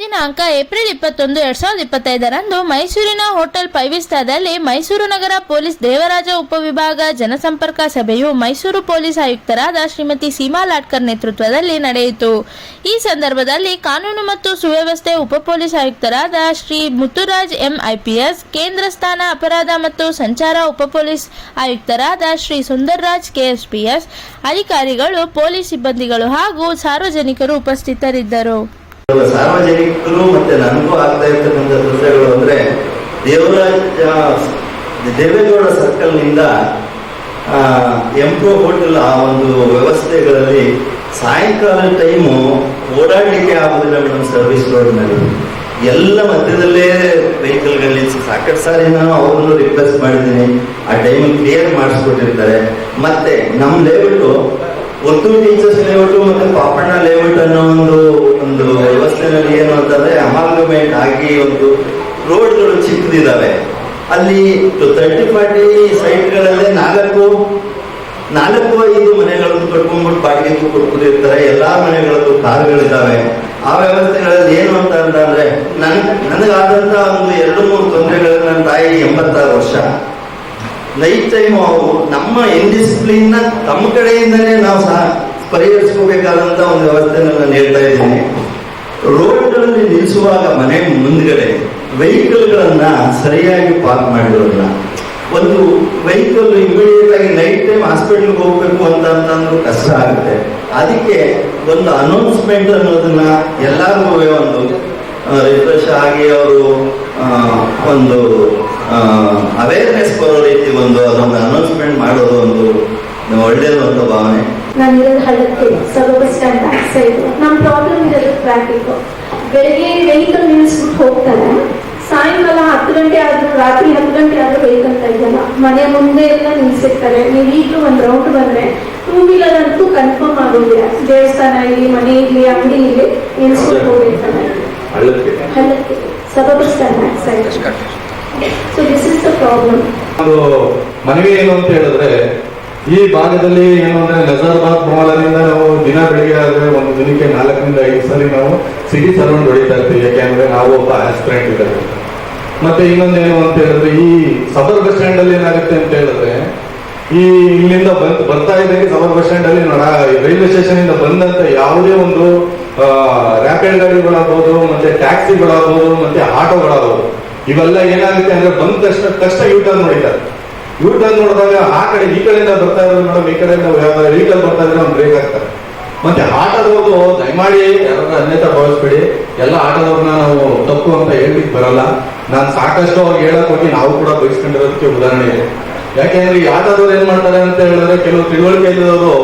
ದಿನಾಂಕ ಏಪ್ರಿಲ್ ಇಪ್ಪತ್ತೊಂದು, ಎರಡ್ ಸಾವಿರದ ಇಪ್ಪತ್ತೈದರಂದು ಮೈಸೂರಿನ ಹೋಟೆಲ್ ಪೈವಿಸ್ತಾದಲ್ಲಿ ಮೈಸೂರು ನಗರ ಪೊಲೀಸ್ ದೇವರಾಜ ಉಪವಿಭಾಗ ಜನಸಂಪರ್ಕ ಸಭೆಯು ಮೈಸೂರು ಪೊಲೀಸ್ ಆಯುಕ್ತರಾದ ಶ್ರೀಮತಿ ಸೀಮಾ ಲಾಟ್ಕರ್ ನೇತೃತ್ವದಲ್ಲಿ ನಡೆಯಿತು. ಈ ಸಂದರ್ಭದಲ್ಲಿ ಕಾನೂನು ಮತ್ತು ಸುವ್ಯವಸ್ಥೆ ಉಪ ಪೊಲೀಸ್ ಆಯುಕ್ತರಾದ ಶ್ರೀ ಮುತ್ತುರಾಜ್ ಎಂ ಐಪಿಎಸ್ ಕೇಂದ್ರ ಸ್ಥಾನ ಅಪರಾಧ ಮತ್ತು ಸಂಚಾರ ಉಪ ಪೊಲೀಸ್ ಆಯುಕ್ತರಾದ ಶ್ರೀ ಸುಂದರ್ರಾಜ್ ಕೆಎಸ್ಪಿಎಸ್ ಅಧಿಕಾರಿಗಳು, ಪೊಲೀಸ್ ಸಿಬ್ಬಂದಿಗಳು ಹಾಗೂ ಸಾರ್ವಜನಿಕರು ಉಪಸ್ಥಿತರಿದ್ದರು. ಸಾರ್ವಜನಿಕರು ಮತ್ತೆ ನನಗೂ ಆಗ್ತಾ ಇರ್ತಕ್ಕಂಥ ದೃಶ್ಯಗಳು ಅಂದ್ರೆ ದೇವರಾಜ ದೇವೇಗೌಡ ಸರ್ಕಲ್ನಿಂದ ಎಂಪ್ರೋ ಹೋಟೆಲ್ ಆ ಒಂದು ವ್ಯವಸ್ಥೆಗಳಲ್ಲಿ ಸಾಯಂಕಾಲ ಟೈಮು ಓಡಾಡಲಿಕ್ಕೆ ಆಗುದಿಲ್ಲ ಮೇಡಮ್ ಸರ್ವಿಸ್ ರೋಡ್ನಲ್ಲಿ. ಎಲ್ಲ ಮಧ್ಯದಲ್ಲೇ ವೆಹಿಕಲ್ಗಳಲ್ಲಿ ಸಾಕಷ್ಟು ಸಾರಿ ನಾನು ಅವ್ರನ್ನು ರಿಕ್ವೆಸ್ಟ್ ಮಾಡಿದ್ದೀನಿ. ಆ ಟೈಮಿಗೆ ಕ್ಲಿಯರ್ ಮಾಡಿಸ್ಕೊಟ್ಟಿರ್ತಾರೆ. ಮತ್ತೆ ನಮ್ಮ ಲೇಔಟು ಒತ್ತು ಟೀಚರ್ಸ್ ಲೇಔಟ್ ಮತ್ತೆ ಪಾಪಣ್ಣ ಲೇಔಟ್ ಅನ್ನೋ ಒಂದು ಒಂದು ವ್ಯವಸ್ಥೆನಲ್ಲಿ ಏನು ಅಂತಂದ್ರೆ ಅಮಾಲ್ಗಮೇಟ್ ಆಗಿ ಒಂದು ರೋಡ್ಗಳು ಚಿಕ್ಕದಿದ್ದಾವೆ ಅಲ್ಲಿ ತರ್ಟಿ ಫಾರ್ಟಿ ಸೈಟ್ಗಳಲ್ಲೇ ನಾಲ್ಕು ನಾಲ್ಕು, ಐದು ಮನೆಗಳನ್ನು ಕಟ್ಕೊಂಡ್ಬಿಟ್ಟು ಬಾಡಿಗೆಗೂ ಕೊಟ್ಕೊಂಡಿರ್ತಾರೆ ಎಲ್ಲಾ ಮನೆಗಳದ್ದು ಕಾರ್ಗಳಿದ್ದಾವೆ ಆ ವ್ಯವಸ್ಥೆಗಳಲ್ಲಿ ಏನು ಅಂತ ಅಂತಂದ್ರೆ ನನ್, ನನಗಾದಂತ ಒಂದು ಎರಡು ಮೂರು ತೊಂದರೆಗಳನ್ನ ತಾಯಿ ಎಂಬತ್ತಾರು ವರ್ಷ. ನೈಟ್ ಟೈಮ್ ನಮ್ಮ ಇನ್ಡಿಸಿಪ್ಲಿನ್ನ ತಮ್ಮ ಕಡೆಯಿಂದನೇ ನಾವು ಸಹ ಪರಿಹರಿಸ್ಕೋಬೇಕಾದಂತ ಒಂದು ವ್ಯವಸ್ಥೆಯನ್ನು ನಾನು ಹೇಳ್ತಾ ಇದ್ದೀನಿ. ರೋಡ್ಗಳಲ್ಲಿ ನಿಲ್ಲಿಸುವಾಗ ಮನೆ ಮುಂದ್ಗಡೆ ವೆಹಿಕಲ್ಗಳನ್ನ ಸರಿಯಾಗಿ ಪಾರ್ಕ್ ಮಾಡಿರೋದಿಲ್ಲ. ಒಂದು ವೆಹಿಕಲ್ ಇಮಿಡಿಯೇಟ್ ಆಗಿ ನೈಟ್ ಟೈಮ್ ಹಾಸ್ಪಿಟಲ್ಗೆ ಹೋಗ್ಬೇಕು ಅಂತ ಅಂತಂದ್ರೂ ಕಷ್ಟ ಆಗುತ್ತೆ. ಅದಕ್ಕೆ ಒಂದು ಅನೌನ್ಸ್ಮೆಂಟ್ ಅನ್ನೋದನ್ನ ಎಲ್ಲರಿಗೂ ಒಂದು ರಿಫ್ರೆಶ್ ಆಗಿ ಅವರು ಒಂದು ಅವೇರ್ನೆಸ್ ಬರೋ ರೀತಿ ಒಂದು ಅದೊಂದು ಅನೌನ್ಸ್ಮೆಂಟ್ ಮಾಡೋದು ಒಂದು ಒಳ್ಳೇದು ಅಂತ ಭಾವನೆ. ನಾನಿರೋದು ಹಳ್ಳಕ್ಕೆ sub bus stand back side ನಮ್ಮ ಪ್ರಾಬ್ಲಮ್ ಇರೋದು ಟ್ರಾಫಿಕ್ ಬೆಳಿಗ್ಗೆ ವೆಹಿಕಲ್ ನಿಲ್ಲಿಸ್ಬಿಟ್ಟು ಹೋಗ್ತಾರೆ. ಸಾಯಂಕಾಲ ಹತ್ತು ಗಂಟೆ ಆದ್ರೂ ರಾತ್ರಿ ಹತ್ತು ಗಂಟೆ ಆದ್ರೂ ವೆಹಿಕಲ್ ತೆಗೆಯಲ್ಲ ಮನೆ ಮುಂದೆ ಎಲ್ಲ ನಿಲ್ಸಿರ್ತಾರೆ. ನೀವು ಈಗಲೂ ಒಂದು ರೌಂಡ್ ಬಂದ್ರೆ ಟೂ ವೀಲರ್ ಅಂತೂ ಕನ್ಫರ್ಮ್ ಆಗೋದಿಲ್ಲ. ದೇವಸ್ಥಾನ ಇಲ್ಲಿ ಮನೆ ಇಲ್ಲಿ ಅಂಗಡಿ ಇಲ್ಲಿ ನಿಲ್ಸ್ಬಿಟ್ಟು ಹೋಗಿರ್ತಾರೆ ಹಳ್ಳಕ್ಕೆ. Sub bus stand back side so this is the problem ಅದು ಮನವಿ ಏನು ಅಂತ ಹೇಳಿದ್ರೆ, ಈ ಭಾಗದಲ್ಲಿ ಏನು ಅಂದ್ರೆ ನಜರ್ಬಾದ್ ನಾವು ದಿನ ಬೆಳಿಗ್ಗೆ ಆದ್ರೆ ಒಂದು ದಿನಕ್ಕೆ ನಾಲ್ಕರಿಂದ ಐದು ಸಲ ನಾವು ಸಿಟಿ ಸರೌಂಡ್ ಹೊಡಿತಾ ಇರ್ತೀವಿ. ಯಾಕೆಂದ್ರೆ ನಾವು ಒಬ್ಬ ಆಸ್ಪಿರೆಂಟ್ ಇದ್ದಾರೆ. ಮತ್ತೆ ಇನ್ನೊಂದೇನು ಅಂತ ಹೇಳಿದ್ರೆ, ಈ ಸಬರ್ ಬಸ್ ಸ್ಟ್ಯಾಂಡ್ ಅಲ್ಲಿ ಏನಾಗುತ್ತೆ ಅಂತ ಹೇಳಿದ್ರೆ, ಈ ಇಲ್ಲಿಂದ ಬಂದ್ ಬರ್ತಾ ಇದೆ ಸಬರ್ ಬಸ್ ಸ್ಟ್ಯಾಂಡ್ ಅಲ್ಲಿ ನೋಡ ರೈಲ್ವೆ ಸ್ಟೇಷನ್ ಇಂದ ಬಂದಂತ ಯಾವುದೇ ಒಂದು ರ್ಯಾಪಿಡ್ ಗಾಡಿಗಳಾಗ್ಬೋದು, ಮತ್ತೆ ಟ್ಯಾಕ್ಸಿಗಳಾಗ್ಬೋದು ಮತ್ತೆ ಆಟೋಗಳಾಗ್ಬೋದು ಇವೆಲ್ಲ ಏನಾಗುತ್ತೆ ಅಂದ್ರೆ ಬಂದ ತಕ್ಷಣ ತಕ್ಷಣ ಯೂ ಟರ್ನ್ ಹೊಡಿತಾರೆ ಯೂ ನೋಡಿದಾಗ ಆ ಕಡೆ ಈ ಕಡೆಯಿಂದ ಬರ್ತಾ ಇರೋದು ಮೇಡಮ್, ಈ ಕಡೆಯಿಂದ ವೆಹಿಕಲ್ ಬರ್ತಾ ಇದ್ರೆ ಅವ್ನು ಬ್ರೇಕ್ ಆಗ್ತಾರೆ. ಮತ್ತೆ ಆಟದವರು ದಯಮಾಡಿ ಯಾರು ಅನ್ಯತ ಭಾವಿಸ್ಬೇಡಿ. ಎಲ್ಲ ಆಟದವ್ರನ್ನ ನಾವು ತಪ್ಪು ಅಂತ ಹೇಳ್ಲಿಕ್ಕೆ ಬರಲ್ಲ. ನಾನು ಸಾಕಷ್ಟು ಅವ್ರಿಗೆ ಹೇಳಕ್ ನಾವು ಕೂಡ ಬಯಸ್ಕೊಂಡಿರೋದಕ್ಕೆ ಉದಾಹರಣೆ ಇದೆ. ಯಾಕೆಂದ್ರೆ ಈ ಆಟದವ್ರು ಏನ್ ಮಾಡ್ತಾರೆ ಅಂತ ಹೇಳಿದ್ರೆ ಕೆಲವು ತಿಳುವಳಿಕೆ ಇಲ್ಲದವರು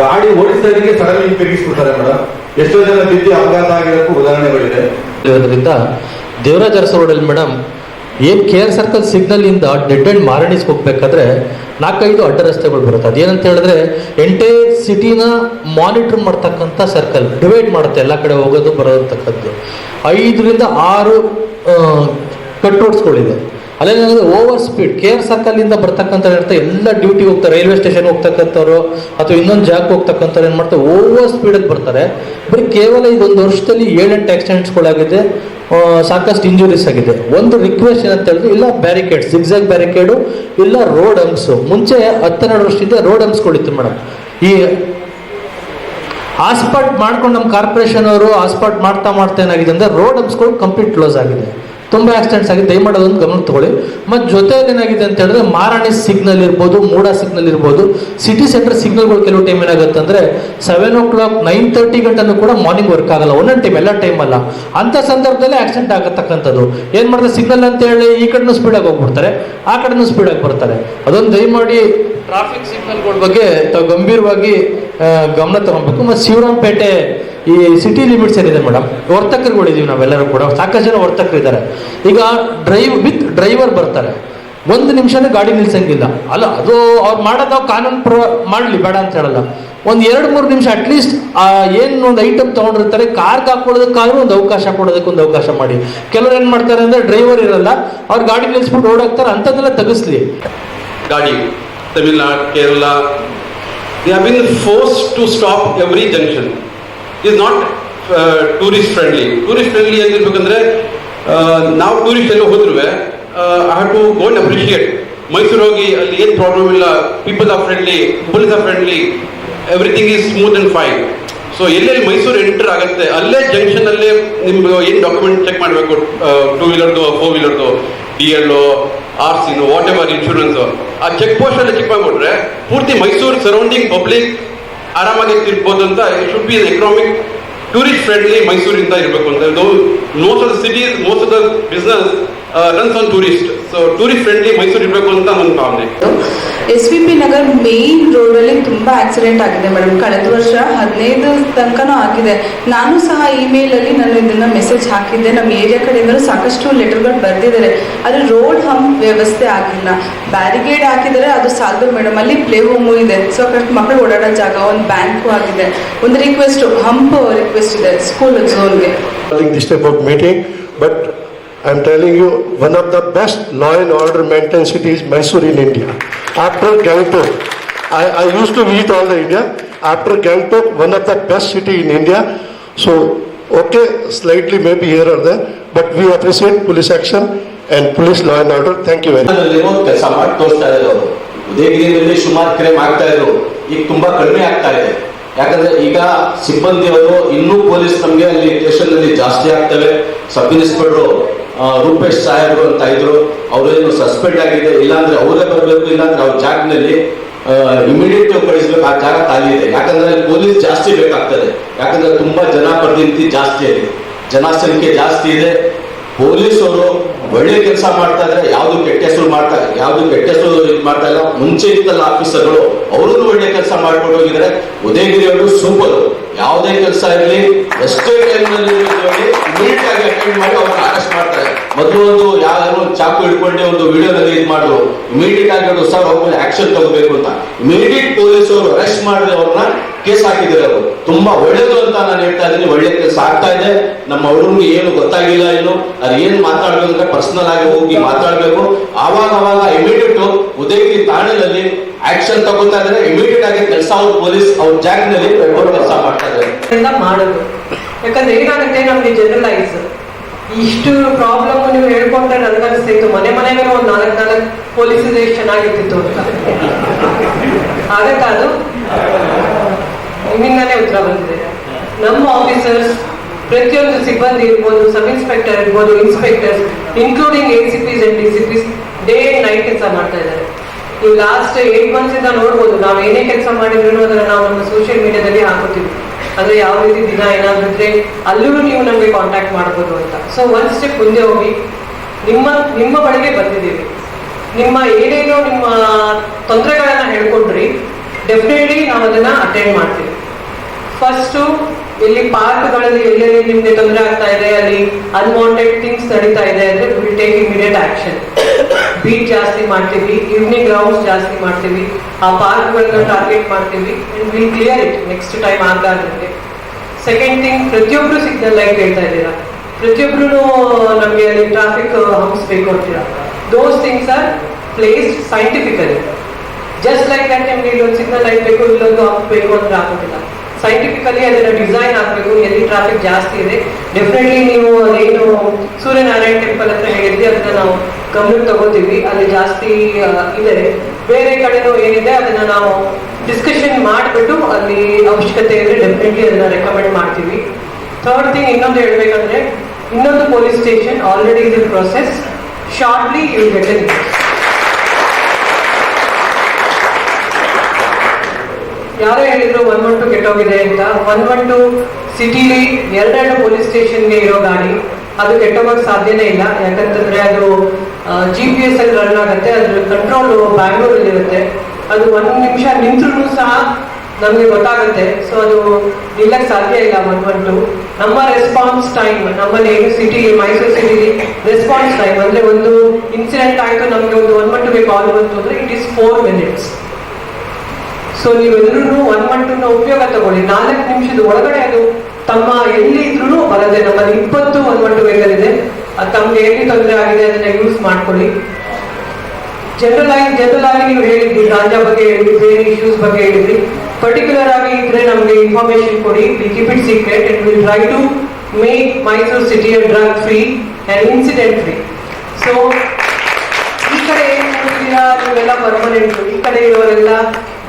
ಗಾಡಿ ಓಡಿಸೋದಕ್ಕೆ ಸಡನ್ಲಿ ತಿರುಗಿಸ್ಬಿಡ್ತಾರೆ ಮೇಡಮ್. ಎಷ್ಟೋ ಜನ ಬಿದ್ದು ಅಪಘಾತ ಆಗಿರೋಕ್ಕೂ ಉದಾಹರಣೆಗಳಿದೆ. ದೇವರಾಜ ಅರಸು ರೋಡಲ್ಲಿ ಮೇಡಮ್, ಏನು ಕೆ ಆರ್ ಸರ್ಕಲ್ ಸಿಗ್ನಲಿಂದ ಡೆಡ್ ಅಂಡ್ ಮಾರಣಿಸ್ ಹೋಗ್ಬೇಕಾದ್ರೆ ನಾಲ್ಕೈದು ಅಡ್ಡ ರಸ್ತೆಗಳು ಬರುತ್ತೆ. ಅದೇನಂತ ಹೇಳಿದ್ರೆ ಎಂಟೇ ಸಿಟಿನ ಮಾನಿಟರ್ ಮಾಡ್ತಕ್ಕಂಥ ಸರ್ಕಲ್ ಡಿವೈಡ್ ಮಾಡುತ್ತೆ, ಎಲ್ಲ ಕಡೆ ಹೋಗೋದು ಬರೋತಕ್ಕದ್ದು ಐದರಿಂದ ಆರು ಕಟ್ ರೋಡ್ಸ್ಗಳಿದೆ ಅಲ್ಲೇನಾದ್ರೆ ಓವರ್ ಸ್ಪೀಡ್ ಕೆ ಆರ್ ಸರ್ಕಲಿಂದ ಬರ್ತಕ್ಕಂಥ ಇರ್ತಾರೆ, ಎಲ್ಲ ಡ್ಯೂಟಿ ಹೋಗ್ತಾರೆ ರೈಲ್ವೆ ಸ್ಟೇಷನ್ ಹೋಗ್ತಕ್ಕಂಥವ್ರು, ಅಥವಾ ಇನ್ನೊಂದು ಜಾಗಕ್ಕೆ ಹೋಗ್ತಕ್ಕಂಥವ್ರು ಏನು ಮಾಡ್ತಾರೆ ಓವರ್ ಸ್ಪೀಡಲ್ಲಿ ಬರ್ತಾರೆ. ಬರೀ ಕೇವಲ ಇದೊಂದು ವರ್ಷದಲ್ಲಿ ಏಳೆಂಟು ಆಕ್ಸಿಡೆಂಟ್ಸ್ಗಳಾಗಿದೆ ಸಾಕಷ್ಟು ಇಂಜುರೀಸ್ ಆಗಿದೆ. ಒಂದು ರಿಕ್ವೆಸ್ಟ್ ಏನಂತ ಹೇಳಿದ್ರೆ, ಇಲ್ಲ ಬ್ಯಾರಿಕೇಡ್ ಸಿಗ್ಸಾಗ್ ಬ್ಯಾರಿಕೇಡು ಇಲ್ಲ ರೋಡ್ ಅಂಕ್ಸ್ ಮುಂಚೆ ಹತ್ತೆರಡು ವರ್ಷದಿಂದ ರೋಡ್ ಹಂಪ್ಸ್ಗಳಿತ್ತು ಮೇಡಮ್ ಈ ಆಸ್ಪಾಟ್ ಮಾಡ್ಕೊಂಡು ನಮ್ಮ ಕಾರ್ಪೊರೇಷನ್ ಅವರು ಆಸ್ಪಾಟ್ ಮಾಡ್ತಾ ಮಾಡ್ತಾ ಏನಾಗಿದೆ ಅಂದ್ರೆ ರೋಡ್ ಹಂಪ್ಸ್ಗಳು ಕಂಪ್ಲೀಟ್ ಕ್ಲೋಸ್ ಆಗಿದೆ. ತುಂಬ ಆಕ್ಸಿಡೆಂಟ್ಸ್ ಆಗಿದೆ ದಯಮಾಡಿ ಅದೊಂದು ಗಮನ ತಗೊಳ್ಳಿ. ಮತ್ತು ಜೊತೆಯಲ್ಲಿ ಏನಾಗಿದೆ ಅಂತ ಹೇಳಿದ್ರೆ ಮಾರಾಣಿ ಸಿಗ್ನಲ್ ಇರ್ಬೋದು ಮೂಡ ಸಿಗ್ನಲ್ ಇರ್ಬೋದು. ಸಿಟಿ ಸೆಂಟರ್ ಸಿಗ್ನಲ್ಗಳು ಕೆಲವು ಟೈಮ್ ಏನಾಗುತ್ತೆ ಅಂದ್ರೆ seven o'clock nine thirty ಗಂಟೆನೂ ಕೂಡ ಮಾರ್ನಿಂಗ್ ವರ್ಕ್ ಆಗಲ್ಲ. ಒಂದೊಂದು ಟೈಮ್ ಎಲ್ಲ ಟೈಮ್ ಅಲ್ಲ. ಅಂತ ಸಂದರ್ಭದಲ್ಲಿ ಆಕ್ಸಿಡೆಂಟ್ ಆಗತಕ್ಕಂಥದ್ದು. ಏನು ಮಾಡ್ತಾರೆ ಸಿಗ್ನಲ್ ಅಂತ ಹೇಳಿ ಈ ಕಡೆನೂ ಸ್ಪೀಡಾಗಿ ಹೋಗ್ಬಿಡ್ತಾರೆ, ಆ ಕಡೆನೂ ಸ್ಪೀಡಾಗಿ ಬರ್ತಾರೆ. ಅದೊಂದು ದಯಮಾಡಿ ಟ್ರಾಫಿಕ್ ಸಿಗ್ನಲ್ಗಳ ಬಗ್ಗೆ ತಾವು ಗಂಭೀರವಾಗಿ ಗಮನ ತಗೊಬೇಕು ಮತ್ತು ಶಿವರಾಂಪೇಟೆ ಈ ಸಿಟಿ ಲಿಮಿಟ್ಸ್ ಏನಿದೆ ಮೇಡಮ್? ವರ್ತಕರುಗಳಿದ್ದೀವಿ ನಾವೆಲ್ಲರೂ ಕೂಡ. ಸಾಕಷ್ಟು ಜನ ವರ್ತಕರು ಇದ್ದಾರೆ. ಈಗ ಡ್ರೈವ್ ವಿತ್ ಡ್ರೈವರ್ ಬರ್ತಾರೆ. ಒಂದು ನಿಮಿಷನೂ ಗಾಡಿ ನಿಲ್ಸಂಗಿಲ್ಲ. ಅಲ್ಲ ಅದು ಅವ್ರು ಮಾಡೋದು ಕಾನೂನು ಪ್ರ ಮಾಡಲಿ ಬೇಡ ಅಂತ ಹೇಳಲ್ಲ. ಒಂದು ಎರಡು ಮೂರು ನಿಮಿಷ ಅಟ್ಲೀಸ್ಟ್ ಏನು ಒಂದು ಐಟಮ್ ತೊಗೊಂಡಿರ್ತಾರೆ ಕಾರ್ಗೆ ಹಾಕೊಳ್ಳೋದಕ್ಕಾದ್ರೂ ಒಂದು ಅವಕಾಶ ಕೊಡೋದಕ್ಕೆ ಒಂದು ಅವಕಾಶ ಮಾಡಿ. ಕೆಲವ್ರು ಏನು ಮಾಡ್ತಾರೆ ಅಂದರೆ ಡ್ರೈವರ್ ಇರಲ್ಲ ಅವ್ರು ಗಾಡಿ ನಿಲ್ಲಿಸ್ಬಿಟ್ಟು ಓಡಾಕ್ತಾರೆ ಅಂಥದ್ದೆಲ್ಲ ತೆಗಿಸ್ಲಿ. Gadi, Tamil Kerala, they have been forced to stop every junction. It is not uh, tourist friendly. Tourist friendly ಆಗಿರ್ಬೇಕಂದ್ರೆ ನಾವು ಟೂರಿಸ್ಟ್ ಎಲ್ಲ ಹೋದ್ರೂ I have to go and appreciate Mysuru ಹೋಗಿ ಅಲ್ಲಿ ಏನು ಪ್ರಾಬ್ಲಮ್ ಇಲ್ಲ. People are friendly police are friendly everything is smooth and fine so ಎಲ್ಲೆಲ್ಲಿ Mysuru enter ಆಗುತ್ತೆ ಅಲ್ಲೇ ಜಂಕ್ಷನ್ ಅಲ್ಲೇ ನಿಮ್ಗೆ ಏನು ಡಾಕ್ಯುಮೆಂಟ್ ಚೆಕ್ ಮಾಡಬೇಕು ಟೂ ವೀಲರ್ದು ಫೋರ್ ವೀಲರ್ದು ಡಿ ಎಲ್ ಆರ್ ಸಿನು ವಾಟ್ ಎವರ್ ಇನ್ಶೂರೆನ್ಸ್ ಆ ಚೆಕ್ ಪೋಸ್ಟ್ ಅಲ್ಲಿ ಚೆಕ್ ಪೂರ್ತಿ ಮೈಸೂರು ಸರೌಂಡಿಂಗ್ ಪಬ್ಲಿಕ್ ಆರಾಮಾಗಿ ತಿರ್ಬೋದು ಅಂತ should be economic tourist friendly ಮೈಸೂರಿಂದ ಇರಬೇಕು ಅಂತ. Most of the cities most of the business runs on tourist so tourist friendly Mysuru ಇರಬೇಕು ಅಂತ ನನ್ನ ಭಾವನೆ. S V P Nagar main ರೋಡಲ್ಲಿ ತುಂಬಾ ಆಕ್ಸಿಡೆಂಟ್ ಆಗಿದೆ ಮೇಡಮ್ ಕಳೆದ ವರ್ಷ ಹದಿನೈದು ತನಕನೂ ಆಗಿದೆ. ನಾನು ಸಹ ಇಮೇಲಲ್ಲಿ ನಾನು ಇದನ್ನ ಮೆಸೇಜ್ ಹಾಕಿದ್ದೆ. ನಮ್ಮ ಏರಿಯಾ ಕಡೆಯಿಂದಲೂ ಸಾಕಷ್ಟು ಲೆಟರ್ಗಳು ಬರೆದಿದ್ದಾರೆ. ಆದರೆ ರೋಡ್ ಹಂಪ್ ವ್ಯವಸ್ಥೆ ಆಗಿಲ್ಲ. ಬ್ಯಾರಿಗೇಡ್ ಹಾಕಿದರೆ ಅದು ಸಾಲದು ಮೇಡಮ್ ಅಲ್ಲಿ ಪ್ಲೇ ಹೋಮು ಇದೆ. ಸೊ ಮಕ್ಕಳು ಓಡಾಡೋ ಜಾಗ ಒಂದು ಬ್ಯಾಂಕು ಆಗಿದೆ. ಒಂದು ರಿಕ್ವೆಸ್ಟ್ ಹಂಪ್ ರಿಕ್ವೆಸ್ಟ್ ಇದೆ ಸ್ಕೂಲ್ ಝೋನ್ಗೆ calling this am telling you, one of the best law and order maintained cities, Mysore in India. After Gangtok, I, I used to visit all the India. After Gangtok, one of the best city in India. So, okay, slightly maybe here or there, but we appreciate police action and police law and order. Thank you very much. ಅಲ್ಲಿನೂ ಕೆಲಸ ಮಾಡಿ ತೋರಿಸ್ತಾ ಅವರು ಉದಯಗಿರಿಯಲ್ಲಿ ಸುಮಾರು crime ಆಗ್ತಾ ಇದ್ರು ಈಗ ತುಂಬಾ ಕಡಿಮೆ ಆಗ್ತಾ ಇದೆ ಯಾಕಂದ್ರೆ ಈಗ ಸಿಬ್ಬಂದಿಯವರು ಇನ್ನೂ ಪೊಲೀಸ್ ನಮಗೆ ಅಲ್ಲಿ ಸ್ಟೇಷನ್ ಅಲ್ಲಿ ಜಾಸ್ತಿ ಆಗ್ತವೆ ಸಬ್ ಇನ್ಸ್ಪೆಕ್ಟರ್ ರೂಪೇಶ್ ಸಾಹೇಬ್ರು ಅಂತ ಇದ್ರು ಅವರೇನು ಸಸ್ಪೆಂಡ್ ಆಗಿದೆ ಇಲ್ಲಾಂದ್ರೆ ಅವರೇ ಬರಬೇಕು, ಇಲ್ಲಾಂದ್ರೆ ಅವ್ರ ಜಾಗದಲ್ಲಿ ಇಮಿಡಿಯೇಟ್ ಕಳಿಸ್ಬೇಕು, ಆ ಜಾಗ ಖಾಲಿ ಇದೆ. ಯಾಕಂದ್ರೆ ಪೊಲೀಸ್ ಜಾಸ್ತಿ ಬೇಕಾಗ್ತದೆ. ಯಾಕಂದ್ರೆ ತುಂಬಾ ಜನ ಪ್ರತಿನಿಧಿ ಜಾಸ್ತಿ ಇದೆ. ಜನಸಂಖ್ಯೆ ಜಾಸ್ತಿ ಇದೆ. ಪೊಲೀಸರು ಒಳ್ಳೆ ಕೆಲಸ ಮಾಡ್ತಾ ಇದ್ರೆ ಯಾವ್ದು ಕೆಟ್ಟ ಹೆಸರು ಮಾಡ್ತಾ, ಯಾವ್ದು ಕೆಟ್ಟ ಹೆಸರು ಇದು ಮಾಡ್ತಾ ಇಲ್ಲ. ಮುಂಚೆ ಇದ್ದಲ್ಲ ಆಫೀಸರ್ಗಳು ಅವರು ಒಳ್ಳೆ ಕೆಲಸ ಮಾಡ್ಕೊಂಡು ಹೋಗಿದ್ರೆ ಉದಯಗಿರಿ ಅವರು ಸೂಪರ್ ಯಾವುದೇ ಕೆಲಸ ಇರಲಿ, ಎಷ್ಟೇ ಟೈಮ್ನಲ್ಲಿ ಇಮಿಡಿಯೇಟ್ ಆಗಿ ಅಟೆಂಡ್ ಮಾಡಿ ಅವ್ರನ್ನ ಅರೆಸ್ಟ್ ಮಾಡ್ತಾರೆ. ಮೊದಲು ಒಂದು ಯಾರು ಚಾಕು ಹಿಡ್ಕೊಂಡೆ ಒಂದು ವಿಡಿಯೋದಲ್ಲಿ ಇದು ಮಾಡಿದ್ರು ಇಮಿಡಿಯೇಟ್ ಆಗಿ ಸರ್ ಅವ್ರ ಆಕ್ಷನ್ ತಗೋಬೇಕು ಅಂತ. ಇಮಿಡಿಯೇಟ್ ಪೊಲೀಸ್ ಅವರು ಅರೆಸ್ಟ್ ಮಾಡಿದ್ರೆ ಅವ್ರನ್ನ ಕೇಸ್ ಹಾಕಿದ್ದಾರೆ ಅವರು. ತುಂಬಾ ಒಳ್ಳೇದು ಅಂತ ನಾನು ಹೇಳ್ತಾ ಇದ್ದೀನಿ. ಒಳ್ಳೆ ಕೆಲಸ ಆಗ್ತಾ ಇದೆ. ನಮ್ಮ ಹುಡುಗನಿಗೆ ಏನು ಗೊತ್ತಾಗಿಲ್ಲ ಏನು ಅದು ಏನ್ ಮಾತಾಡ್ಬೇಕು ಅಂದ್ರೆ ಪರ್ಸನಲ್ ಆಗಿ ಹೋಗಿ ಮಾತಾಡ್ಬೇಕು. ಆವಾಗ ಅವಾಗ ಇಮಿಡಿಯೇಟ್ ಉದಯಗಿರಿ ಠಾಣೆಯಲ್ಲಿ ಆಕ್ಷನ್ ತಗೋತಾ ಇದ್ರೆ ಇಮಿಡಿಯೇಟ್ ಆಗಿ ಕೆಲಸ ಅವ್ರ ಪೊಲೀಸ್ ಅವ್ರ ಜಾಗದಲ್ಲಿ ಕೆಲಸ ಮಾಡ್ತಾ ಇದ್ದಾರೆ. ಮಾಡೋದು. ಯಾಕಂದ್ರೆ ಏನಾಗುತ್ತೆ, ನಮ್ಗೆ ಜನರಲೈಸ್ ಇಷ್ಟು ಪ್ರಾಬ್ಲಮ್ ನೀವು ಹೇಳ್ಕೊಂಡ್ರೆ ನನ್ಗನ್ಸ್ತಿತ್ತು ಮನೆ ಮನೆಗೆ ಒಂದು ನಾಲ್ಕು ನಾಲ್ಕು ಪೊಲೀಸ್ ಎಷ್ಟು ಚೆನ್ನಾಗಿರ್ತಿತ್ತು ಅಂತ. ಆಗತ್ತಾ ಅದು ಉತ್ತರ ಬಂದಿದೆ. ನಮ್ಮ ಆಫೀಸರ್ಸ್ ಪ್ರತಿಯೊಂದು ಸಿಬ್ಬಂದಿ ಇರ್ಬೋದು ಸಬ್ ಇನ್ಸ್ಪೆಕ್ಟರ್ ಇರ್ಬೋದು inspectors including A C Ps and D day and night ಕೆಲಸ ಮಾಡ್ತಾ ಇದ್ದಾರೆ. ನೀವು ಲಾಸ್ಟ್ ಏಟ್ ಮಂತ್ಸ್ ಇಂದ ನೋಡ್ಬೋದು, ನಾವು ಏನೇ ಕೆಲಸ ಮಾಡಿದ್ರು ಅದನ್ನ ನಾವು ನಮ್ಮ ಸೋಷಿಯಲ್ ಮೀಡಿಯಾದಲ್ಲಿ ಹಾಕುತ್ತೀವಿ. ಅಂದ್ರೆ ಯಾವ ರೀತಿ ದಿನ ಏನಾದ್ರು ಇದ್ರೆ ಅಲ್ಲೂ ನೀವು ನಮಗೆ ಕಾಂಟ್ಯಾಕ್ಟ್ ಮಾಡ್ಬೋದು ಅಂತ. ಸೊ ಒಂದ್ ಸ್ಟೆಪ್ ಮುಂದೆ ಹೋಗಿ, ನಿಮ್ಮ ನಿಮ್ಮ ಬಳಿಗೆ ಬಂದಿದ್ದೀವಿ. ನಿಮ್ಮ ಏನೇನೋ ನಿಮ್ಮ ತೊಂದರೆಗಳನ್ನ ಹೇಳ್ಕೊಂಡ್ರಿ ಡೆಫಿನೆಟ್ಲಿ ನಾವು ಅದನ್ನ ಅಟೆಂಡ್ ಮಾಡ್ತೀವಿ. ಫಸ್ಟು ಇಲ್ಲಿ ಪಾರ್ಕ್ಗಳಲ್ಲಿ ಎಲ್ಲೆಲ್ಲಿ ನಿಮ್ಗೆ ತೊಂದರೆ ಆಗ್ತಾ ಇದೆ, ಅಲ್ಲಿ ಅನ್ವಾಂಟೆಡ್ ಥಿಂಗ್ಸ್ ನಡೀತಾ ಇದೆ ಅಂದ್ರೆ will take immediate action beat ಜಾಸ್ತಿ ಮಾಡ್ತೀವಿ ಈವ್ನಿಂಗ್ ಗ್ರೌಂಡ್ಸ್ ಜಾಸ್ತಿ ಮಾಡ್ತೀವಿ, ಆ ಪಾರ್ಕ್ಗಳನ್ನ ಟಾರ್ಗೆಟ್ ಮಾಡ್ತೀವಿ will clear it next time ಆಗದಂತೆ ಸೆಕೆಂಡ್ ಥಿಂಗ್ ಪ್ರತಿಯೊಬ್ರು ಸಿಗ್ನಲ್ ಲೈಟ್ ಹೇಳ್ತಾ ಇದ್ದೀರಾ? ಪ್ರತಿಯೊಬ್ರು ನಮಗೆ ಅಲ್ಲಿ ಟ್ರಾಫಿಕ್ ಹಂಪಿಸ್ಬೇಕು ಅಂತೀರಾ? Those things are placed scientifically just like that ನಿಮ್ಗೆ ಇಲ್ಲೊಂದು ಸಿಗ್ನಲ್ ಲೈಟ್ ಬೇಕು, ಇಲ್ಲೊಂದು ಹಂಪ್ ಬೇಕು ಅಂದ್ರೆ ಆಗೋದಿಲ್ಲ. ಸೈಂಟಿಫಿಕಲಿ ಅದನ್ನ ಡಿಸೈನ್ ಆಗಬೇಕು ಎಲ್ಲಿ ಟ್ರಾಫಿಕ್ ಜಾಸ್ತಿ ಇದೆ. ಡೆಫಿನೆಟ್ಲಿ ನೀವು ಏನು ಸೂರ್ಯನಾರಾಯಣ ಟೆಂಪಲ್ ಅಂತ ಹೇಳಿದ್ರಿ ಅದನ್ನ ನಾವು ಗಮನಕ್ಕೆ ತಗೋತೀವಿ. ಅಲ್ಲಿ ಜಾಸ್ತಿ ಇದೆ. ಬೇರೆ ಕಡೆನೂ ಏನಿದೆ, ಅದನ್ನ ನಾವು ಡಿಸ್ಕಷನ್ ಮಾಡಿಬಿಟ್ಟು ಅಲ್ಲಿ ಅವಶ್ಯಕತೆ ಇದ್ರೆ ಡೆಫಿನೆಟ್ಲಿ ಅದನ್ನ ರೆಕಮೆಂಡ್ ಮಾಡ್ತೀವಿ. ಥರ್ಡ್ ಥಿಂಗ್ ಇನ್ನೊಂದು ಹೇಳ್ಬೇಕಂದ್ರೆ, ಇನ್ನೊಂದು police station already is in process shortly you get ಯಾರೋ ಹೇಳಿದ್ರು ಒನ್ ಒನ್ ಟು ಕೆಟ್ಟೋಗಿದೆ ಅಂತ. ಒನ್ ಒನ್ ಟು ಸಿಟಿಲಿ ಎರಡೆರಡು ಪೊಲೀಸ್ ಸ್ಟೇಷನ್ಗೆ ಇರೋ ಗಾಡಿ. ಅದು ಕೆಟ್ಟೋಗಕ್ಕೆ ಸಾಧ್ಯನೇ ಇಲ್ಲ. ಯಾಕಂತಂದ್ರೆ ಅದು ಜಿ ಪಿ ಎಸ್ ಅಲ್ಲಿ ರನ್ ಆಗುತ್ತೆ. ಅದ್ರ ಕಂಟ್ರೋಲ್ ಬ್ಯಾಂಗ್ಳೂರಲ್ಲಿ ಇರುತ್ತೆ ಅದು ಒಂದು ನಿಮಿಷ ನಿಂತ್ರೂ ಸಹ ನಮಗೆ ಗೊತ್ತಾಗುತ್ತೆ. ಸೊ ಅದು ನಿಲ್ಲಕ್ಕೆ ಸಾಧ್ಯ ಇಲ್ಲ ಒನ್ ಒನ್ ಟು ನಮ್ಮ ರೆಸ್ಪಾನ್ಸ್ ಟೈಮ್ ನಮ್ಮಲ್ಲಿ ಏನು ಸಿಟಿ ಮೈಸೂರು ಸಿಟಿಲಿ ರೆಸ್ಪಾನ್ಸ್ ಟೈಮ್ ಅಂದ್ರೆ ಒಂದು ಇನ್ಸಿಡೆಂಟ್ ಆಯಿತು, ನಮಗೆ ಒಂದು ಒನ್ ಒನ್ ಟುಗೆ ಕಾಲ್ ಬಂತು ಅಂದ್ರೆ it is four minutes so ನೀವೆಲ್ಲರೂ ಒನ್ ಮಂಟನ್ನ ಉಪಯೋಗ ತಗೊಳ್ಳಿ. ನಾಲ್ಕು ನಿಮಿಷದ ಒಳಗಡೆ ಅದು ತಮ್ಮ ಎಲ್ಲಿ ಇದ್ರೂ ಬರದೆ, ನಮ್ಮಲ್ಲಿ ಇಪ್ಪತ್ತು ಒನ್ ಮಂಟು ವೆಹಿಕಲ್ ಇದೆ ಅದು ತಮ್ಗೆ ಎಲ್ಲಿ ತೊಂದರೆ ಆಗಿದೆ ಅದನ್ನ ಯೂಸ್ ಮಾಡ್ಕೊಳ್ಳಿ. ಜನರಲ್ ಆಗಿ ಜನರಲ್ ಆಗಿ ನೀವು ಹೇಳಿದ್ರಿ, ಗಾಂಜಾ ಬಗ್ಗೆ ಹೇಳಿದ್ರಿ, ಬೇರೆ ಇಶ್ಯೂಸ್ ಬಗ್ಗೆ ಹೇಳಿದ್ರಿ. ಪರ್ಟಿಕ್ಯುಲರ್ ಆಗಿ ಇದ್ರೆ ನಮಗೆ ಇನ್ಫಾರ್ಮೇಶನ್ ಕೊಡಿ. Keep it secret and will try to make Mysuru city drug free and incident free so ಈ ಕಡೆ ಏನ್ ನೀವೆಲ್ಲ ಪರ್ಮನೆಂಟ್ ಈ ಕಡೆ ಇರೋರೆಲ್ಲ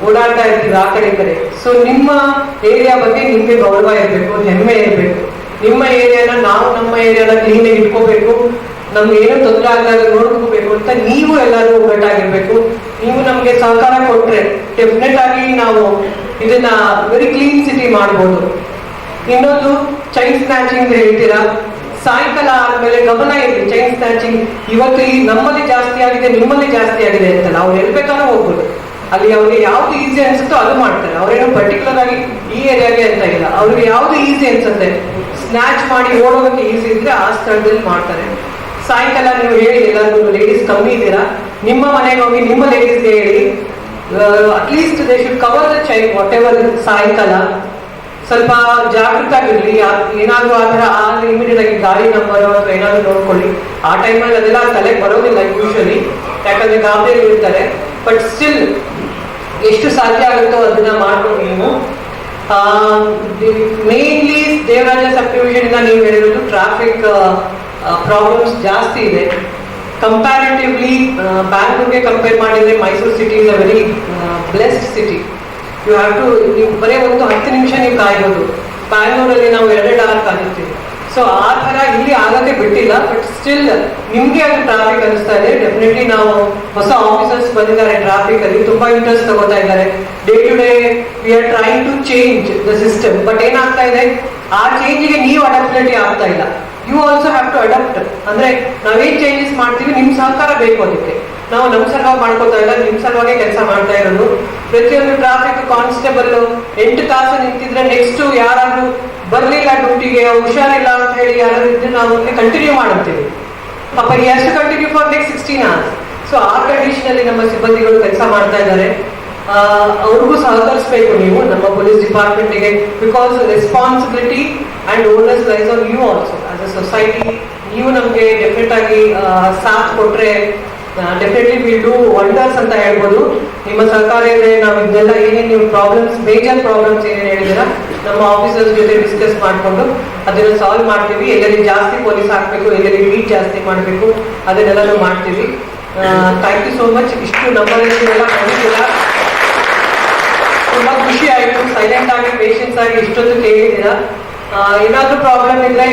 ಓಡಾಡ್ತಾ ಇರ್ತೀವಿ ಆ ಕಡೆ ಕಡೆ? ಸೊ ನಿಮ್ಮ ಏರಿಯಾ ಬಗ್ಗೆ ನಿಮ್ಗೆ ಗೌರವ ಇರಬೇಕು, ಹೆಮ್ಮೆ ಇರಬೇಕು. ನಿಮ್ಮ ಏರಿಯಾನ ನಾವು ನಮ್ಮ ಏರಿಯಾನ ಕ್ಲೀನ್ ಆಗಿ ಇಟ್ಕೋಬೇಕು. ನಮ್ಗೆ ಏನೂ ತೊಂದರೆ ಆಗ್ದಾಗ ನೋಡ್ಕೋಬೇಕು ಅಂತ ನೀವು ಎಲ್ಲರೂ ಒಗ್ಗಟ್ಟಾಗಿರ್ಬೇಕು. ನೀವು ನಮ್ಗೆ ಸಹಕಾರ ಕೊಟ್ರೆ ಡೆಫಿನೆಟ್ ಆಗಿ ನಾವು ಇದನ್ನ ವೆರಿ ಕ್ಲೀನ್ ಸಿಟಿ ಮಾಡ್ಬೋದು. ಇನ್ನೊಂದು ಚೈನ್ ಸ್ನ್ಯಾಚಿಂಗ್ ಹೇಳ್ತೀರಾ? ಸಾಯಂಕಾಲ ಆದ್ಮೇಲೆ ಗಮನ ಇರಲಿ ಚೈನ್ ಸ್ನ್ಯಾಚಿಂಗ್ ಇವತ್ತು ಈ ನಮ್ಮಲ್ಲಿ ಜಾಸ್ತಿ ಆಗಿದೆ, ನಿಮ್ಮಲ್ಲಿ ಜಾಸ್ತಿ ಆಗಿದೆ ಅಂತ ನಾವು ಎಲ್ಲಿ ಬೇಕಾದ್ರೂ ಹೋಗ್ಬೋದು. ಅಲ್ಲಿ ಅವ್ರಿಗೆ ಯಾವ್ದು ಈಸಿ ಅನ್ಸುತ್ತೋ ಅದು ಮಾಡ್ತಾರೆ. ಅವ್ರೇನು ಪರ್ಟಿಕ್ಯುಲರ್ ಆಗಿ ಈ ಏರಿಯಾಗೆ ಅಂತ ಇಲ್ಲ. ಅವ್ರಿಗೆ ಯಾವ್ದು ಈಸಿ ಅನ್ಸುತ್ತೆ? ಸ್ನ್ಯಾಚ್ ಮಾಡಿ ಓಡೋದಕ್ಕೆ ಈಸಿ ಇದ್ರೆ ಆ ಸ್ಥಳದಲ್ಲಿ ಮಾಡ್ತಾರೆ. ಸಾಯಂಕಾಲ ನೀವು ಹೇಳಿ ಎಲ್ಲರಿಗೂ ಲೇಡೀಸ್ ಕಮ್ಮಿ ಇದ್ದೀರಾ ನಿಮ್ಮ ಮನೆಗೆ ಹೋಗಿ ನಿಮ್ಮ ಲೇಡೀಸ್ಗೆ ಹೇಳಿ. At least they should cover the chain whatever ಸಾಯಂಕಾಲ. ಸ್ವಲ್ಪ ಜಾಗೃತ ಆಗಿರಲಿ ಏನಾದ್ರೂ ಆ ಥರ, ಆ ಇಮಿಡಿಯೇಟ್ ಆಗಿ ಗಾಡಿ ನಂಬರ್ ಅಥವಾ ಏನಾದ್ರು ನೋಡ್ಕೊಳ್ಳಿ. ಆ ಟೈಮಲ್ಲಿ ಅದೆಲ್ಲ ತಲೆಗೆ ಬರೋದಿಲ್ಲ ಯೂಶಲಿ ಯಾಕಂದ್ರೆ ಗಾಬರಿ ಇರ್ತಾರೆ. ಬಟ್ ಸ್ಟಿಲ್ ಎಷ್ಟು ಸಾಧ್ಯ ಆಗುತ್ತೋ ಅದನ್ನ ಮಾಡ್ಕೊಂಡು ನೀವು. ಮೇನ್ಲಿ ದೇವರಾಜ ಸಬ್ ಡಿವಿಷನ್ ನೀವು ಹೇಳಿರೋದು ಟ್ರಾಫಿಕ್ ಪ್ರಾಬ್ಲಮ್ಸ್ ಜಾಸ್ತಿ ಇದೆ. ಕಂಪ್ಯಾರಿಟಿವ್ಲಿ ಬ್ಯಾಂಗ್ಳೂರ್ಗೆ ಕಂಪೇರ್ ಮಾಡಿದ್ರೆ Mysuru city is a very blessed city you have to ನೀವು ಬರೀ ಒಂದು ಹತ್ತು ನಿಮಿಷ ನೀವು ಕಾಯ್ಬೋದು. ಬ್ಯಾಂಗ್ಳೂರಲ್ಲಿ ನಾವು ಎರಡೆರಡು ಅವರ್ ಕಾದಿರ್ತೀವಿ ಸೊ ಆ ತರ ಇಲ್ಲಿ ಆಗದೆ ಬಿಟ್ಟಿಲ್ಲ ಬಟ್ ಸ್ಟಿಲ್ ನಿಮ್ಗೆ ಅದು ಟ್ರಾಫಿಕ್ ಅನಿಸ್ತಾ ಇದೆ. ಡೆಫಿನೆಟ್ಲಿ ನಾವು ಹೊಸ ಆಫೀಸರ್ಸ್ ಬಂದಿದ್ದಾರೆ ಟ್ರಾಫಿಕ್ ಅಲ್ಲಿ ತುಂಬಾ ಇಂಟ್ರೆಸ್ಟ್ ತಗೋತಾ ಇದ್ದಾರೆ. Day to day we are trying to change the system but ಏನಾಗ್ತಾ ಇದೆ? ಆ ಚೇಂಜಿಗೆ ನೀವು ಅಡಾಪ್ಟಿಲಿಟಿ ಆಗ್ತಾ ಇಲ್ಲ. You also have to adapt ಅಂದ್ರೆ ನಾವೇನ್ ಚೇಂಜಸ್ ಮಾಡ್ತೀವಿ, ನಿಮ್ ಸಹಕಾರ ಬೇಕು ಅದಕ್ಕೆ. ನಾವು ನಮ್ ಸಲುವಾಗಿ ಮಾಡ್ಕೋತಾ ಇಲ್ಲ, ನಿಮ್ ಕೆಲಸ ಮಾಡ್ತಾ ಇರೋದು. ಪ್ರತಿಯೊಂದು ಟ್ರಾಫಿಕ್ ಕಾನ್ಸ್ಟೇಬಲ್ ಎಂಟು ತಾಸು ನಿಂತಿದ್ರೆ ನೆಕ್ಸ್ಟ್ ಯಾರಾದ್ರೂ ಬರ್ಲಿಲ್ಲ ಡ್ಯೂಟಿಗೆ ಹುಷಾರಿಲ್ಲ ಅಂತ ಹೇಳಿ ಯಾರಾದ್ರೂ ನಾವು ಕಂಟಿನ್ಯೂ ಮಾಡುತ್ತೇವೆ. ಪಾಪ ಎಷ್ಟು continue for next sixteen hours so ಆ ಕಂಡೀಷನ್ ಅಲ್ಲಿ ನಮ್ಮ ಸಿಬ್ಬಂದಿಗಳು ಕೆಲಸ ಮಾಡ್ತಾ ಇದ್ದಾರೆ. ಅವ್ರಿಗೂ ಸಹಕರಿಸಬೇಕು ನೀವು, ನಮ್ಮ police ಡಿಪಾರ್ಟ್ಮೆಂಟ್ಗೆ because responsibility and owners lies on you also as a society ನೀವು ನಮಗೆ ಡೆಫಿನೆಟ್ ಆಗಿ ಸಾಥ್ ಕೊಟ್ರೆ ಡೆಫಿನೆಟ್ಲಿ ವಿಲ್ ಡೂ ವಂಡರ್ಸ್ ಅಂತ ಹೇಳ್ಬೋದು. ನಿಮ್ಮ ಸರ್ಕಾರ ಇದೆ ನಾವು ಇದೆಲ್ಲ ಏನೇನು ನೀವು ಪ್ರಾಬ್ಲಮ್ಸ್ ಮೇಜರ್ ಪ್ರಾಬ್ಲಮ್ಸ್ ಏನೇನು ಹೇಳಿದಿರ ನಮ್ಮ ಆಫೀಸರ್ಸ್ ಜೊತೆ ಡಿಸ್ಕಸ್ ಮಾಡಿಕೊಂಡು ಅದನ್ನ ಸಾಲ್ವ್ ಮಾಡ್ತೀವಿ. ಎಲ್ಲರಿಗೆ ಜಾಸ್ತಿ ಪೊಲೀಸ್ ಹಾಕ್ಬೇಕು, ಎಲ್ಲರಿಗೆ ಮೀಟ್ ಜಾಸ್ತಿ ಮಾಡಬೇಕು, ಅದನ್ನೆಲ್ಲನೂ ಮಾಡ್ತೀವಿ. ಥ್ಯಾಂಕ್ ಯು ಸೋ ಮಚ್ ಇಷ್ಟು ನಮ್ಮಲ್ಲಿ ಎಲ್ಲ ಕಲಿತಿಲ್ಲ ತುಂಬಾ ಖುಷಿ ಆಯಿತು. ಸೈಲೆಂಟ್ ಆಗಿ ಪೇಷನ್ಸ್ ಆಗಿ ಇಷ್ಟೊಂದು ಕೇಳಿದ್ದೀರಾ. ಏನಾದ್ರೂ ಪ್ರಾಬ್ಲಮ್ ಇದ್ರೆ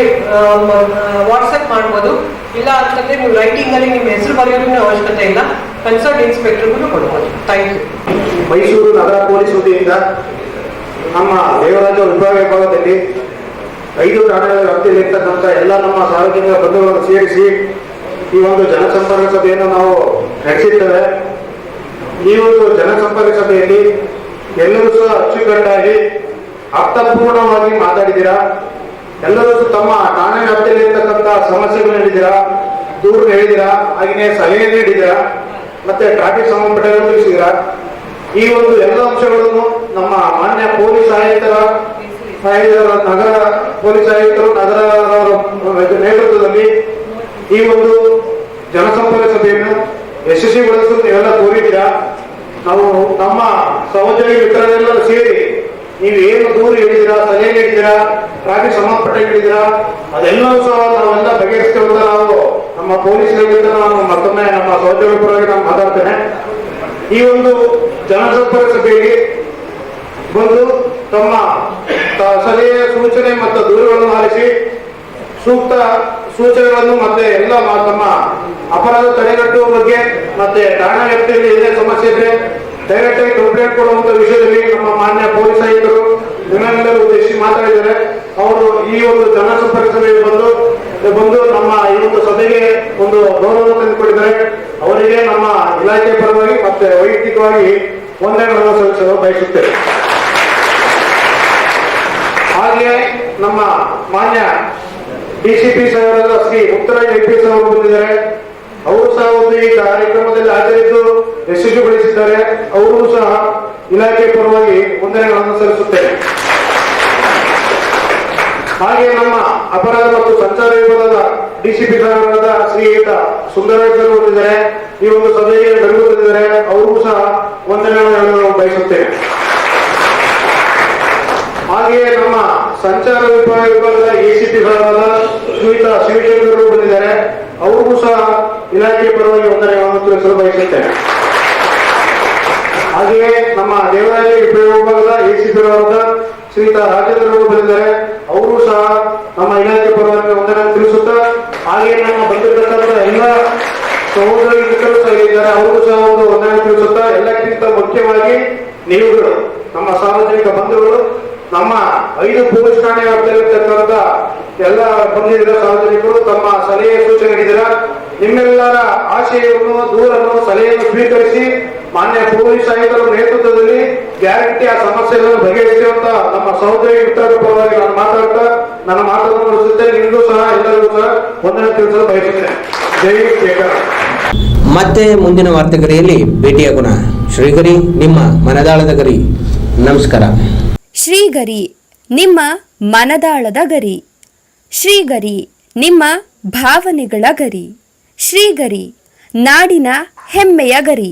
ವಾಟ್ಸಪ್ ಮಾಡ್ಬೋದು. ಇಲ್ಲ ಅಂತಂದ್ರೆ ನೀವು ರೈಟಿಂಗ್ ಅಲ್ಲಿ ನಿಮ್ಮ ಹೆಸರು ಬರೆಯೋದನ್ನ ಅವಶ್ಯಕತೆ ಇಲ್ಲ. ಕನ್ಸರ್ಟ್ ಇನ್ಸ್ಪೆಕ್ಟರ್ಗೂ ಕೊಡ್ಬೋದು. ಥ್ಯಾಂಕ್ ಯು ಮೈಸೂರು ನಗರ ಪೊಲೀಸ್ ವತಿಯಿಂದ ನಮ್ಮ ದೇವರಾಜ ವಿಭಾಗ ವಿಭಾಗದಲ್ಲಿ ಐದು ಠಾಣೆಗಳ ವ್ಯಾಪ್ತಿಯಲ್ಲಿರ್ತಕ್ಕಂಥ ಎಲ್ಲ ನಮ್ಮ ಸಾರ್ವಜನಿಕ ಬಂಧುಗಳನ್ನು ಸೇರಿಸಿ ಈ ಒಂದು ಜನಸಂಪರ್ಕ ಸಭೆಯನ್ನು ನಾವು ನಡೆಸಿದ್ದೇವೆ. ಈ ಒಂದು ಜನಸಂಪರ್ಕ ಸಭೆಯಲ್ಲಿ ಎಲ್ಲರೂ ಸಹ ಅಚ್ಚುಕಟ್ಟಾಗಿ ಅರ್ಥಪೂರ್ಣವಾಗಿ ಮಾತಾಡಿದ್ದೀರಾ? ಎಲ್ಲರೂ ತಮ್ಮ ಠಾಣೆ ವ್ಯಾಪ್ತಿಯಲ್ಲಿರ್ತಕ್ಕಂಥ ಸಮಸ್ಯೆಗಳು ಹೇಳಿದಿರಾ ದೂರು ಹೇಳಿದಿರಾ ಹಾಗೆಯೇ ಸಲಹೆ ನೀಡಿದಿರಾ ಮತ್ತೆ ಟ್ರಾಫಿಕ್ ಸಂಬಂಧಪಟ್ಟ ತಿಳಿಸಿದಿರಾ ಈ ಒಂದು ಎಲ್ಲ ಅಂಶಗಳನ್ನು ನಮ್ಮ ಮಾನ್ಯ ಪೊಲೀಸ್ ಆಯುಕ್ತರ ಆಯುಕ್ತರ ನಗರ ಪೊಲೀಸ್ ಆಯುಕ್ತರು ನಗರ ನೇತೃತ್ವದಲ್ಲಿ ಈ ಒಂದು ಜನಸಂಪರ್ಕ ಸಭೆಯನ್ನು ಯಶಸ್ವಿಗೊಳಿಸಲು ನೀವೆಲ್ಲ ಕೋರಿದ್ದೀರಾ? ನಾವು ನಮ್ಮ ಸಹೋದ್ಯೋಗಿ ಮಿತ್ರರೆಲ್ಲರೂ ಸೇರಿ ನೀವು ಏನು ದೂರು ಹೇಳಿದಿರಾ ಸಲಹೆ ಹೇಳಿದಿರಾ ಟ್ರಾಫಿಕ್ ಸಂಬಂಧಪಟ್ಟ ಹೇಳಿದಿರಾ ಅದೆಲ್ಲವೂ ಸಹ ನಾವೆಲ್ಲ ಬಗೆಹರಿಸ್ತೇವೆ ನಾವು ನಮ್ಮ ಪೊಲೀಸರಿಂದ ನಾನು ಮತ್ತೊಮ್ಮೆ ನಮ್ಮ ಸಹೋದ್ಯೋಗಿ ನಾನು ಮಾತಾಡ್ತೇನೆ. ಈ ಒಂದು ಜನಸಂಪರ್ಕ ಸಭೆಯಲ್ಲಿ ಬಂದು ತಮ್ಮ ಸಲಹೆ, ಸೂಚನೆ ಮತ್ತು ದೂರುಗಳನ್ನು ಆಲಿಸಿ, ಸೂಕ್ತ ಸೂಚನೆಗಳನ್ನು ಮತ್ತೆ ಎಲ್ಲ ತಮ್ಮ ಅಪರಾಧ ತಡೆಗಟ್ಟುವ ಬಗ್ಗೆ ಮತ್ತೆ ಠಾಣಾ ವ್ಯಾಪ್ತಿಯಲ್ಲಿ ಏನೇ ಸಮಸ್ಯೆ ಇದ್ರೆ ಡೈರೆಕ್ಟ್ ಆಗಿ ಕಂಪ್ಲೇಂಟ್ ಕೊಡುವಂತ ವಿಷಯದಲ್ಲಿ ನಮ್ಮ ಮಾನ್ಯ ಪೊಲೀಸ್ ಆಯುಕ್ತರು ಜನರೆಲ್ಲರೂ ಉದ್ದೇಶಿಸಿ ಮಾತಾಡಿದ್ದಾರೆ. ಅವರು ಈ ಒಂದು ಜನಸಂಪರ್ಕ ಸಭೆಗೆ ಬಂದು ಬಂದು ನಮ್ಮ ಈ ಒಂದು ಸಭೆಗೆ ಒಂದು ಗೌರವ ತಂದುಕೊಟ್ಟಿದ್ದಾರೆ. ಅವರಿಗೆ ನಮ್ಮ ಇಲಾಖೆ ಪರವಾಗಿ ಮತ್ತೆ ವೈಯಕ್ತಿಕವಾಗಿ ವಂದನೆಗಳನ್ನು ಸಲ್ಲಿಸಲು ಬಯಸುತ್ತೇವೆ ಹಾಗೆ ನಮ್ಮ ಮಾನ್ಯ DCP ಸಾಹೇಬರಾದ Shri Muktaraj I P S ಅವರು ಬಂದಿದ್ದಾರೆ. ಅವರು ಸಹ ಒಂದು ಈ ಕಾರ್ಯಕ್ರಮದಲ್ಲಿ ಹಾಜರಿದ್ದು ಯಶಸ್ವಿಗೊಳಿಸಿದ್ದಾರೆ ಅವರು ಸಹ ಇಲಾಖೆ ಪರವಾಗಿ ವಂದನೆಗಳನ್ನು ಸಲ್ಲಿಸುತ್ತೇನೆ. ಹಾಗೆ ನಮ್ಮ ಅಪರಾಧ ಮತ್ತು ಸಂಚಾರ ವಿಭಾಗದ ಡಿಸಿಪಿ ಸಾಹೇಬರಾದ ಶ್ರೀಯುತ ಸುಂದರೇಶ್ ಹೊಂದಿದ್ದಾರೆ ಈ ಒಂದು ಸಭೆಗೆ ಬೆಳಗುತ್ತಿದ್ದಾರೆ ಅವ್ರಿಗೂ ಸಹ ವಂದನೆಗಳನ್ನು ಹೇಳಲು ಬಯಸುತ್ತೇನೆ. ಹಾಗೆಯೇ ನಮ್ಮ ಸಂಚಾರ ವಿಭಾಗ ವಿಭಾಗದ ಎಸಿಪಿ ಗಳಾದ ಶ್ರೀಯುತ ಶಿವಶಂಕರ್ ಅವರು ಬಂದಿದ್ದಾರೆ. ಅವ್ರಿಗೂ ಸಹ ಇಲಾಖೆ ಪರವಾಗಿ ವಂದನೆಗಳನ್ನು ತಿಳಿಸಲು ಬಯಸುತ್ತೇನೆ. ಹಾಗೆಯೇ ನಮ್ಮ ದೇವರಲ್ಲಿ ಉಪಯೋಗವಾಗದ ಎಸಿಪಿ ಶ್ರೀತ ರಾಜೇಂದ್ರ ಅವರು ಬಂದಿದ್ದಾರೆ. ಅವರು ಸಹ ನಮ್ಮ ಇಲಾಖೆ ಪರವಾಗಿ ವಂದನೆ ತಿಳಿಸುತ್ತಾ, ಹಾಗೆಯೇ ನಮ್ಮ ಬಂದಿರತಕ್ಕಂಥ ಎಲ್ಲ ಸಹೋದರಿ ಸಹ ಇದ್ದಾರೆ ಅವರು ಸಹ ಒಂದು ವಂದನೆ ತಿಳಿಸುತ್ತಾ, ಎಲ್ಲಕ್ಕಿಂತ ಮುಖ್ಯವಾಗಿ ನೀವುಗಳು ನಮ್ಮ ಸಾರ್ವಜನಿಕ ಬಂಧುಗಳು, ನಮ್ಮ ಐದು ಪೊಲೀಸ್ ಠಾಣೆ ವ್ಯಾಪ್ತಿಯಲ್ಲಿರ್ತಕ್ಕಂಥ ಎಲ್ಲ ಬಂದಿರುವ ಸಾರ್ವಜನಿಕರು ತಮ್ಮ ಸಲಹೆ ಸೂಚನೆ ನೀಡಿದ್ದೀರಾ. ನಿಮ್ಮೆಲ್ಲರ ಆಶಯವನ್ನು ದೂರನ್ನು, ಸಲಹೆಯನ್ನು ಸ್ವೀಕರಿಸಿ ಮಾನ್ಯ ಪೊಲೀಸ್ ಆಯುಕ್ತರ ನೇತೃತ್ವದಲ್ಲಿ ಗ್ಯಾರಂಟಿ ಆ ಸಮಸ್ಯೆಗಳನ್ನು ಬಗೆಹರಿಸುವಂತ ನಮ್ಮ ಸಹೋದರಿ ಮಿತ್ರರ ಪರವಾಗಿ ನಾನು ಮಾತಾಡ್ತಾ ನನ್ನ ಮಾತನ್ನು ಮುಗಿಸುತ್ತೆ ನಿಮಗೂ ಸಹ ಎಲ್ಲರಿಗೂ ಸಹ ಒಂದನೇ ತಿಳಿಸಲು ಬಯಸುತ್ತೇನೆ. ಜೈ ಶೇಖರ್ ಮತ್ತೆ ಮುಂದಿನ ವಾರ್ತೆಗರಿಯಲ್ಲಿ ಭೇಟಿಯಾಗೋಣ ಶ್ರೀಗರಿ ನಿಮ್ಮ ಮನದಾಳದ ಗರಿ. ನಮಸ್ಕಾರ. ಶ್ರೀಗರಿ ನಿಮ್ಮ ಮನದಾಳದ ಗರಿ. ಶ್ರೀಗರಿ ನಿಮ್ಮ ಭಾವನೆಗಳ ಗರಿ. ಶ್ರೀಗರಿ ನಾಡಿನ ಹೆಮ್ಮೆಯ ಗರಿ.